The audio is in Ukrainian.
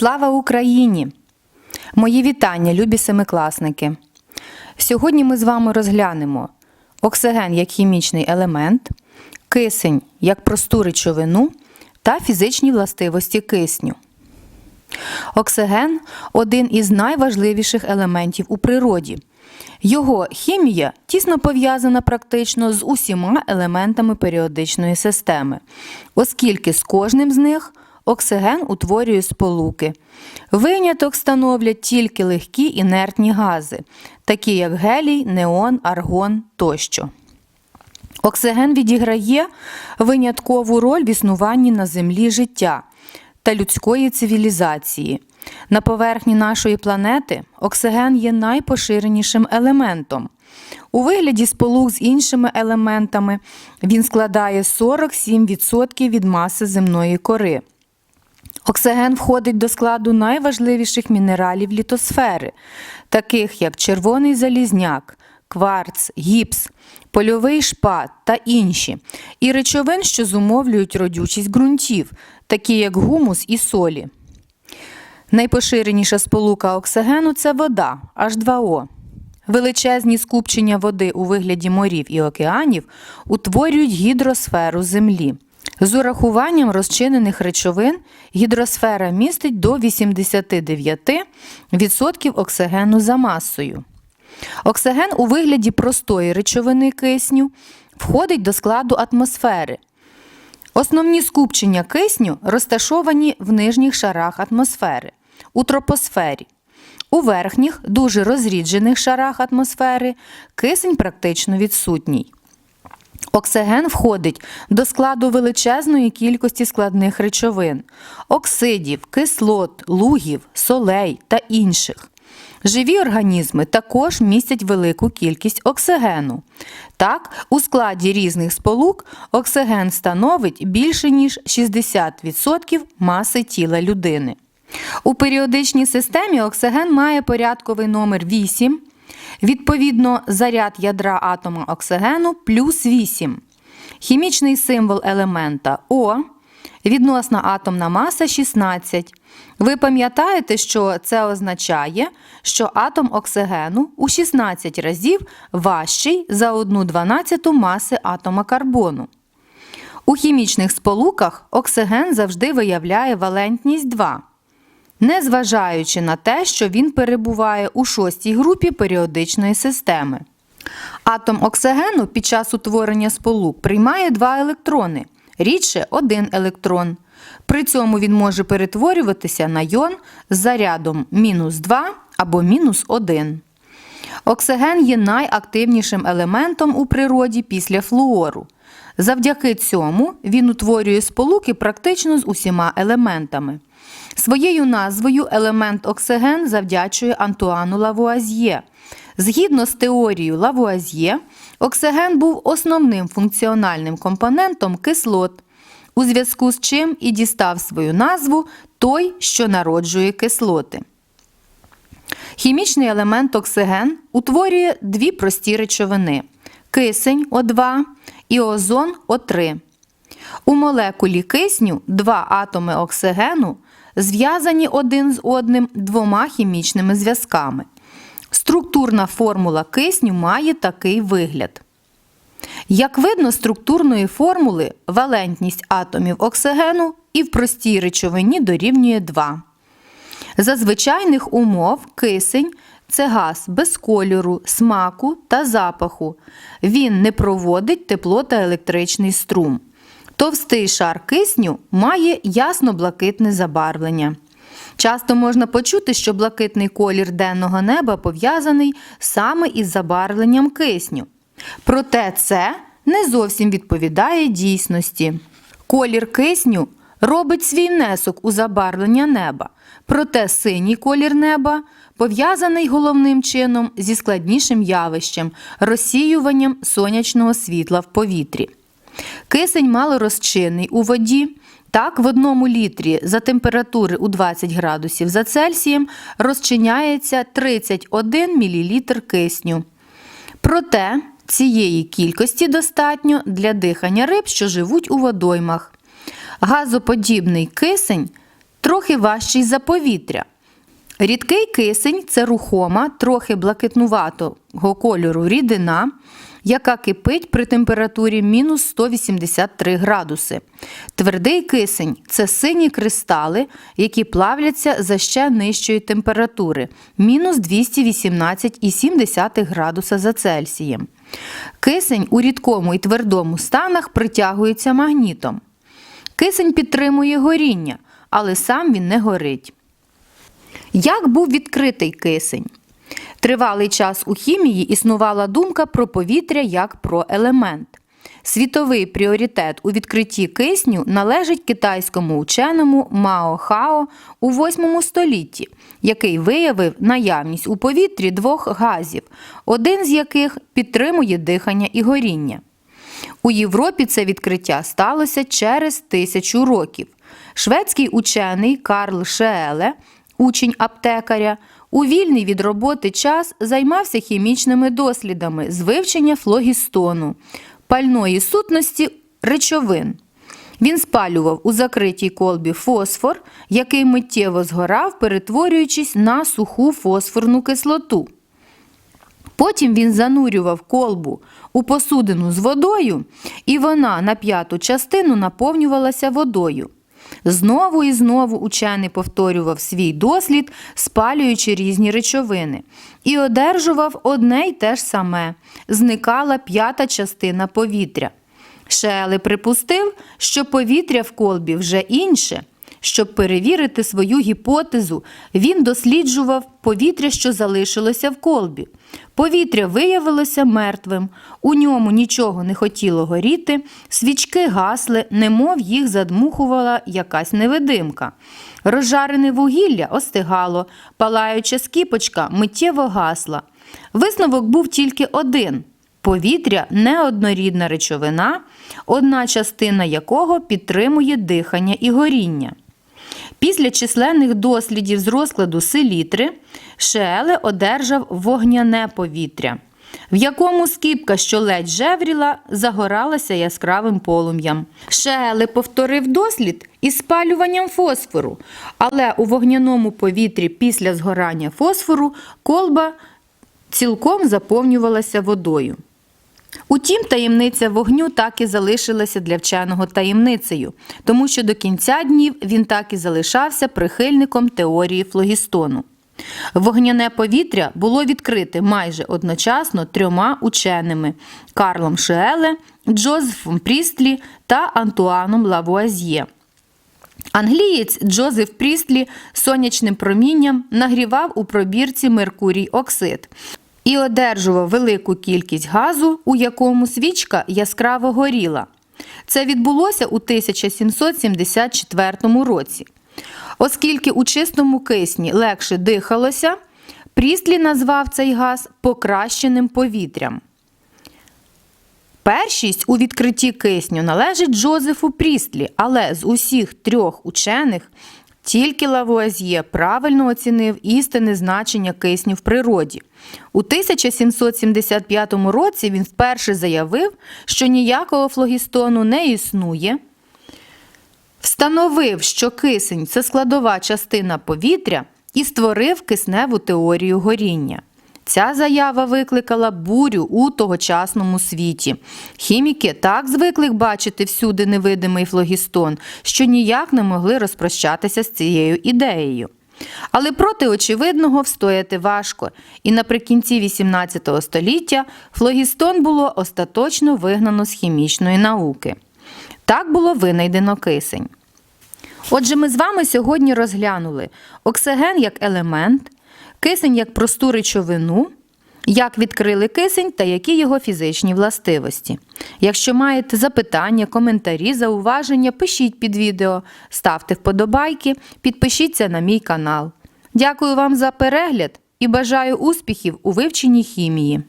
Слава Україні! Мої вітання, любі семикласники! Сьогодні ми з вами розглянемо оксиген як хімічний елемент, кисень як просту речовину та фізичні властивості кисню. Оксиген один із найважливіших елементів у природі. Його хімія тісно пов'язана практично з усіма елементами періодичної системи, оскільки з кожним з них оксиген утворює сполуки. Виняток становлять тільки легкі інертні гази, такі як гелій, неон, аргон тощо. Оксиген відіграє виняткову роль в існуванні на Землі життя та людської цивілізації. На поверхні нашої планети оксиген є найпоширенішим елементом. У вигляді сполук з іншими елементами він складає 47% від маси земної кори. Оксиген входить до складу найважливіших мінералів літосфери, таких як червоний залізняк, кварц, гіпс, польовий шпат та інші, і речовин, що зумовлюють родючість ґрунтів, такі як гумус і солі. Найпоширеніша сполука оксигену це вода H2O. Величезні скупчення води у вигляді морів і океанів утворюють гідросферу Землі. З урахуванням розчинених речовин гідросфера містить до 89% оксигену за масою. Оксиген у вигляді простої речовини кисню входить до складу атмосфери. Основні скупчення кисню розташовані в нижніх шарах атмосфери, у тропосфері. У верхніх, дуже розріджених шарах атмосфери кисень практично відсутній. Оксиген входить до складу величезної кількості складних речовин оксидів, кислот, лугів, солей та інших. Живі організми також містять велику кількість оксигену. Так, у складі різних сполук оксиген становить більше ніж 60% маси тіла людини. У періодичній системі оксиген має порядковий номер 8, відповідно, заряд ядра атома оксигену плюс 8. Хімічний символ елемента О. Відносна атомна маса 16. Ви пам'ятаєте, що це означає, що атом оксигену у 16 разів важчий за 1 дванадцяту маси атома карбону. У хімічних сполуках оксиген завжди виявляє валентність 2, незважаючи на те, що він перебуває у шостій групі періодичної системи. Атом оксигену під час утворення сполук приймає два електрони, рідше один електрон. При цьому він може перетворюватися на йон з зарядом мінус 2 або мінус 1. Оксиген є найактивнішим елементом у природі після флуору. Завдяки цьому він утворює сполуки практично з усіма елементами. Своєю назвою елемент оксиген завдячує Антуану Лавуазьє. Згідно з теорією Лавуазьє, оксиген був основним функціональним компонентом кислот, у зв'язку з чим і дістав свою назву той, що народжує кислоти. Хімічний елемент оксиген утворює дві прості речовини кисень О2 і озон О3. У молекулі кисню два атоми оксигену зв'язані один з одним двома хімічними зв'язками. Структурна формула кисню має такий вигляд. Як видно з структурної формули, валентність атомів оксигену і в простій речовині дорівнює 2. За звичайних умов кисень це газ без кольору, смаку та запаху. Він не проводить тепло та електричний струм. Товстий шар кисню має ясно-блакитне забарвлення. Часто можна почути, що блакитний колір денного неба пов'язаний саме із забарвленням кисню. Проте це не зовсім відповідає дійсності. Колір кисню робить свій внесок у забарвлення неба, проте синій колір неба пов'язаний головним чином зі складнішим явищем розсіюванням сонячного світла в повітрі. Кисень малорозчинний у воді. Так, в одному літрі за температури у 20 градусів за Цельсієм розчиняється 31 мл кисню. Проте цієї кількості достатньо для дихання риб, що живуть у водоймах. Газоподібний кисень трохи важчий за повітря. Рідкий кисень це рухома, трохи блакитнуватого кольору рідина, яка кипить при температурі мінус 183 градуси. Твердий кисень це сині кристали, які плавляться за ще нижчої температури мінус 218,7 градуса за Цельсієм. Кисень у рідкому і твердому станах притягується магнітом. Кисень підтримує горіння, але сам він не горить. Як був відкритий кисень? Тривалий час у хімії існувала думка про повітря як про елемент. Світовий пріоритет у відкритті кисню належить китайському ученому Мао Хао у 8 столітті, який виявив наявність у повітрі двох газів, один з яких підтримує дихання і горіння. У Європі це відкриття сталося через тисячу років. Шведський учений Карл Шееле, учень аптекаря, у вільний від роботи час займався хімічними дослідами з вивчення флогістону, пальної сутності речовин. Він спалював у закритій колбі фосфор, який миттєво згорав, перетворюючись на суху фосфорну кислоту. Потім він занурював колбу у посудину з водою, і вона на п'яту частину наповнювалася водою. Знову і знову учений повторював свій дослід, спалюючи різні речовини, і одержував одне й те ж саме зникала п'ята частина повітря. Шеле припустив, що повітря в колбі вже інше. Щоб перевірити свою гіпотезу, він досліджував повітря, що залишилося в колбі. Повітря виявилося мертвим, у ньому нічого не хотіло горіти, свічки гасли, немов їх задмухувала якась невидимка. Розжарене вугілля остигало, палаюча скіпочка миттєво гасла. Висновок був тільки один. Повітря неоднорідна речовина, одна частина якого підтримує дихання і горіння. Після численних дослідів з розкладу селітри Шееле одержав вогняне повітря, в якому скіпка, що ледь жевріла, загоралася яскравим полум'ям. Шееле повторив дослід із спалюванням фосфору, але у вогняному повітрі після згорання фосфору колба цілком заповнювалася водою. Утім, таємниця вогню так і залишилася для вченого таємницею, тому що до кінця днів він так і залишався прихильником теорії флогістону. Вогняне повітря було відкрите майже одночасно трьома ученими Карлом Шееле, Джозефом Прістлі та Антуаном Лавуазьє. Англієць Джозеф Прістлі сонячним промінням нагрівав у пробірці Меркурій оксид і одержував велику кількість газу, у якому свічка яскраво горіла. Це відбулося у 1774 році. Оскільки у чистому кисні легше дихалося, Прістлі назвав цей газ покращеним повітрям. Першість у відкритті кисню належить Джозефу Прістлі, але з усіх трьох учених тільки Лавуазьє правильно оцінив істинне значення кисню в природі. У 1775 році він вперше заявив, що ніякого флогістону не існує. Встановив, що кисень це складова частина повітря і створив кисневу теорію горіння. Ця заява викликала бурю у тогочасному світі. Хіміки так звикли бачити всюди невидимий флогістон, що ніяк не могли розпрощатися з цією ідеєю. Але проти очевидного встояти важко, і наприкінці XVIII століття флогістон було остаточно вигнано з хімічної науки. Так було винайдено кисень. Отже, ми з вами сьогодні розглянули оксиген як елемент, кисень як просту речовину, як відкрили кисень та які його фізичні властивості. Якщо маєте запитання, коментарі, зауваження, пишіть під відео, ставте вподобайки, підпишіться на мій канал. Дякую вам за перегляд і бажаю успіхів у вивченні хімії.